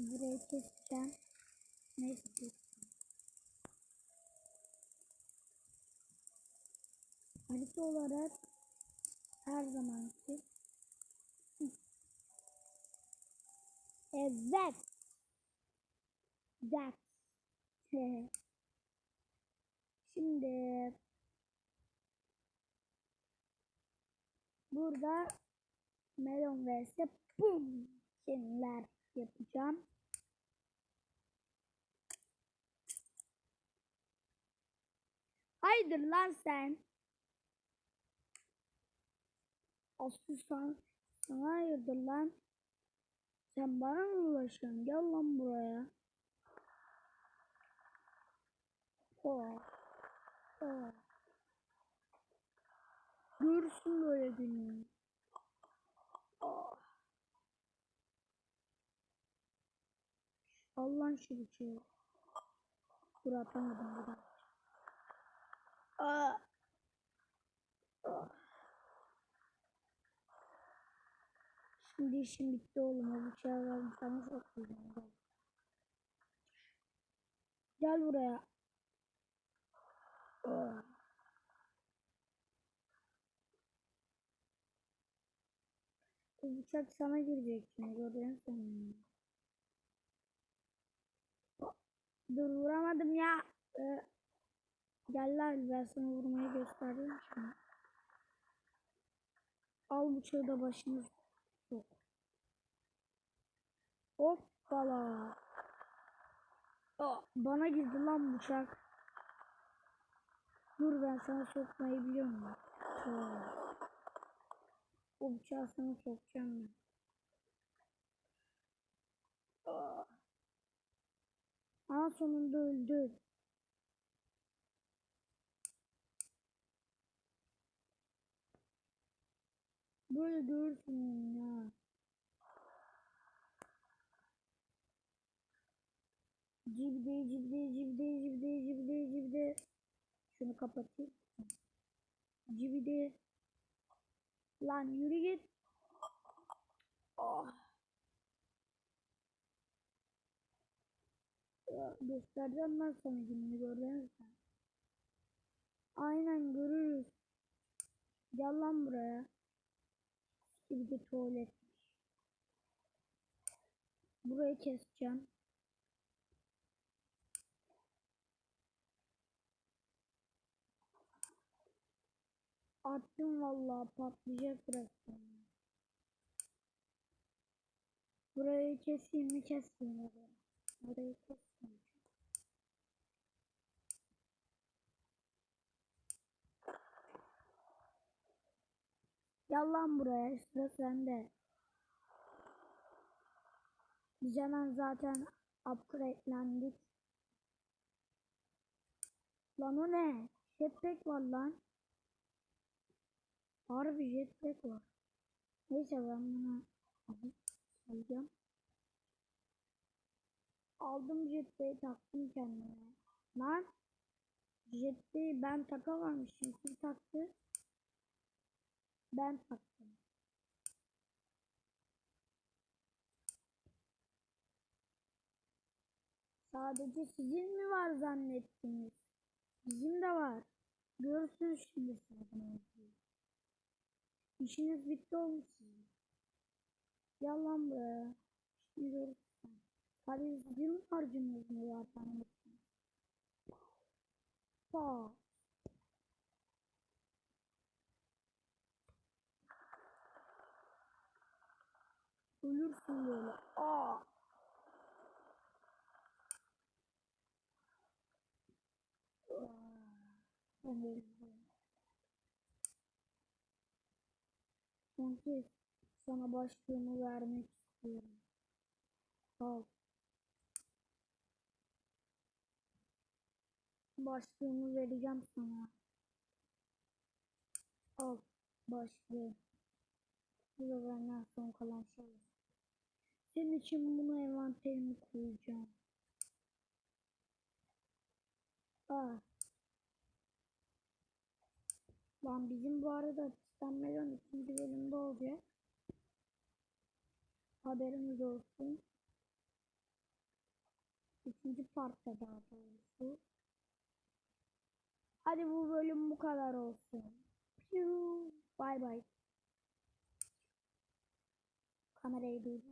Burayı keseceğim. Neyse keseceğim. Harita olarak her zamanki Evet. That. Şimdi burada melon vs pum şeyler yapacağım. Haydır lan sen. Aslı sen, sana hayırdır lan. Sen bana mı ulaşıyorsun? Gel lan buraya. Oh. Oh. Görürsün böyle günü. Oh. Allah'ın şu bıçağı. Dur atamadım bir daha. Ah. Ah. Şimdi işim bitti oğlum. O bıçağı ben sana sokacağım. Gel. Gel buraya. Ah. Bu bıçak sana girecek şimdi görüyorsun sen. Dur vuramadım ya. Ee, gel ben sana vurmayı göstereyim şimdi. Al bıçağı da başını sok. Hoppala. Aa, bana girdi lan bıçak. Dur ben sana sokmayı biliyorum. Aa. O bıçağı sana sokacağım ben. Aa. Aa sonunda öldü. Böyle görürsün ya. Cibde cibde cibde cibde cibde cibde. Şunu kapatayım. Cibde. Lan yürü git. Oh. Göstereceğim ben sana gününü gördün sen. Aynen görürüz. Gel lan buraya. Bir de tuvalet. Burayı keseceğim. Attım vallahi patlayacak burası. Burayı keseyim mi kesmeyeyim mi? Burayı kesmeyeyim. Gel buraya sıra sende. Biz hemen zaten upgradelendik. Lan o ne? Jetpack var lan. Harbi jetpack var. Neyse ben bunu alacağım. Aldım jetpack'i taktım kendime. Lan jetpack'i ben takamamışım. Kim taktı? Ben taktım. Sadece sizin mi var zannettiniz? Bizim de var. Görürsünüz şimdi olduğunu. İşiniz bitti olmuş sizin. Gel lan buraya. Şimdi görürsün. Sizin mi harcınız mı var zannettiniz? Pa. Ölürsün böyle. Aa. Kez sana başlığımı vermek istiyorum. Al. Başlığımı vereceğim sana. Al başlığı. Bu da benden son kalan şey. Senin için bunu envanterime koyacağım. Aa. Lan bizim bu arada Tistan Melon ikinci bölümde olacak. Haberiniz olsun. Üçüncü partta daha doğrusu. Hadi bu bölüm bu kadar olsun. Piu. Bay bay. Kamerayı durdur.